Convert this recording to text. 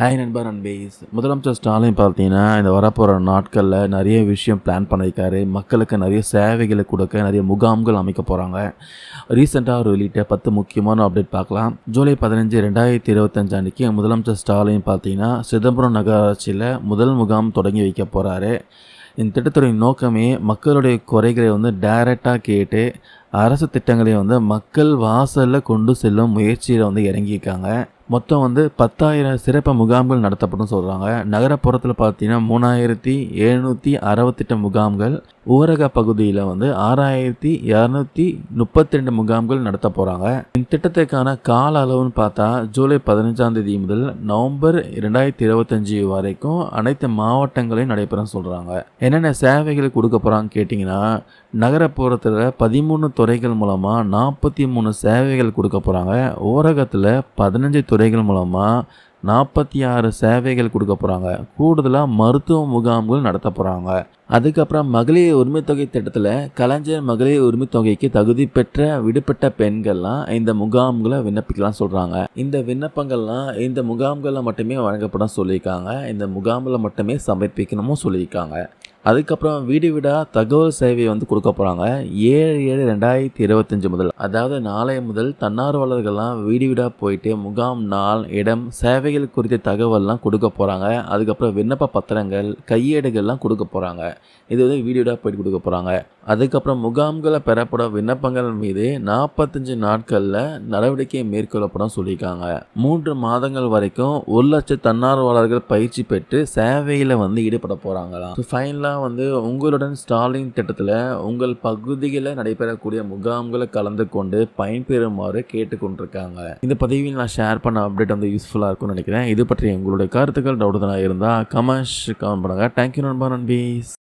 Hi நண்பர் நண்பீஸ் முதலமைச்சர் ஸ்டாலின் பார்த்தீங்கன்னா இந்த வரப்போகிற நாட்களில் நிறைய விஷயம் பிளான் பண்ணியிருக்காரு. மக்களுக்கு நிறைய சேவைகளை கொடுக்க நிறைய முகாம்கள் அமைக்க போகிறாங்க ரீசெண்டாக அவர் வெளியிட்ட பத்து முக்கியமான அப்டேட் பார்க்கலாம். ஜூலை பதினஞ்சு ரெண்டாயிரத்தி இருபத்தஞ்சு அன்றைக்கி முதலமைச்சர் ஸ்டாலின் பார்த்தீங்கன்னா சிதம்பரம் நகராட்சியில் முதல் முகாம் தொடங்கி வைக்க போகிறாரு இந்த திட்டத்துடைய நோக்கமே மக்களுடைய குறைகளை வந்து டைரெக்டாக கேட்டு அரசு திட்டங்களை வந்து மக்கள் வாசலில் கொண்டு செல்லும் முயற்சியில் வந்து இறங்கியிருக்காங்க. மொத்தம் வந்து பத்தாயிரம் சிறப்பு முகாம்கள் நடத்தப்படும் சொல்கிறாங்க நகரப்புறத்தில் பார்த்தீங்கன்னா மூணாயிரத்தி எழுநூற்றி அறுபத்தெட்டு முகாம்கள் ஊரக பகுதியில் வந்து ஆறாயிரத்தி இரநூத்தி முப்பத்தி ரெண்டு முகாம்கள் நடத்த போகிறாங்க இந்த திட்டத்துக்கான கால அளவுன்னு பார்த்தா ஜூலை பதினஞ்சாம் தேதி முதல் நவம்பர் ரெண்டாயிரத்தி இருபத்தஞ்சி வரைக்கும் அனைத்து மாவட்டங்களையும் நடைபெறும் சொல்கிறாங்க என்னென்ன சேவைகள் கொடுக்க போகிறாங்க கேட்டிங்கன்னா நகரப்புறத்தில் பதிமூணு துறைகள் மூலமாக நாற்பத்தி மூணு சேவைகள் கொடுக்க போகிறாங்க ஊரகத்தில் பதினஞ்சு துறைகள் மூலமாக நாற்பத்தி ஆறு சேவைகள் கொடுக்க போகிறாங்க கூடுதலாக மருத்துவ முகாம்கள் நடத்த போகிறாங்க அதுக்கப்புறம் மகளிர் உரிமைத்தொகை திட்டத்தில் கலைஞர் மகளிர் உரிமைத்தொகைக்கு தகுதி பெற்ற விடுபட்ட பெண்கள்லாம் இந்த முகாம்களை விண்ணப்பிக்கலாம் சொல்கிறாங்க இந்த விண்ணப்பங்கள்லாம் இந்த முகாம்களில் மட்டுமே வழங்கப்படும் சொல்லியிருக்காங்க. இந்த முகாமில் மட்டுமே சமர்ப்பிக்கணுமும் சொல்லியிருக்காங்க. அதுக்கப்புறம் வீடு வீடாக தகவல் சேவை வந்து கொடுக்க போகிறாங்க ஏழு ஏழு ரெண்டாயிரத்தி இருபத்தஞ்சு முதல். அதாவது நாளை முதல் தன்னார்வலர்கள்லாம் வீடு வீடாக போயிட்டு முகாம் நாள் இடம் சேவைகள் குறித்த தகவல்லாம் கொடுக்க போகிறாங்க அதுக்கப்புறம் விண்ணப்ப பத்திரங்கள் கையேடுகள்லாம் கொடுக்க போகிறாங்க இது வந்து வீடு வீடாக போயிட்டு கொடுக்க போகிறாங்க அதுக்கப்புறம் முகாம்களில் பெறப்படும் விண்ணப்பங்கள் மீது நாற்பத்தஞ்சு நாட்களில் நடவடிக்கை மேற்கொள்ளப்படும் சொல்லியிருக்காங்க. மூன்று மாதங்கள் வரைக்கும் ஒரு லட்சம் தன்னார்வலர்கள் பயிற்சி பெற்று சேவையில் வந்து ஈடுபட போகிறாங்களாம் ஸோ ஃபைனலாக வந்து உங்களுடன் ஸ்டாலின் திட்டத்தில் உங்கள் பகுதியில் நடைபெறக்கூடிய முகாம்களை கலந்து கொண்டு பயன்பெறுமாறு கேட்டுக்கொண்டிருக்காங்க. இந்த பதிவில் நான் ஷேர் பண்ண அப்டேட் வந்து யூஸ்ஃபுல்லாக இருக்கும்னு நினைக்கிறேன். இது பற்றி உங்களுடைய கருத்துக்கள் டவுட் தான் இருந்தால் கமெண்ட்ஸ் கமெண்ட் பண்ணுங்கள் தேங்க்யூ நண்பா நண்பீஸ்.